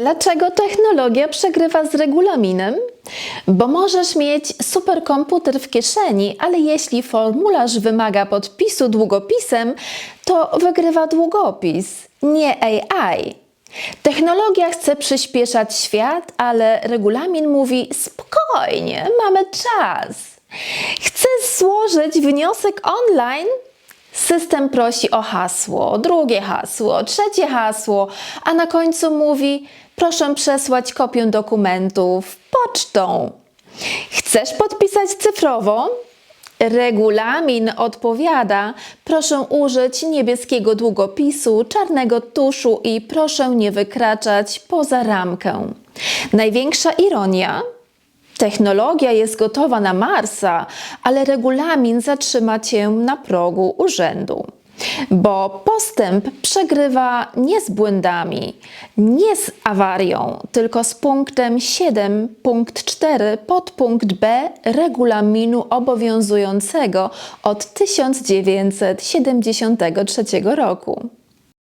Dlaczego technologia przegrywa z regulaminem? Bo możesz mieć superkomputer w kieszeni, ale jeśli formularz wymaga podpisu długopisem, to wygrywa długopis, nie AI. Technologia chce przyspieszać świat, ale regulamin mówi spokojnie, mamy czas. Chcę złożyć wniosek online? System prosi o hasło, drugie hasło, trzecie hasło, a na końcu mówi: Proszę przesłać kopię dokumentów pocztą. Chcesz podpisać cyfrowo? Regulamin odpowiada: Proszę użyć niebieskiego długopisu, czarnego tuszu i proszę nie wykraczać poza ramkę. Największa ironia? Technologia jest gotowa na Marsa, ale regulamin zatrzyma cię na progu urzędu. Bo postęp przegrywa nie z błędami, nie z awarią, tylko z punktem 7, punkt 4, podpunkt B regulaminu obowiązującego od 1973 roku.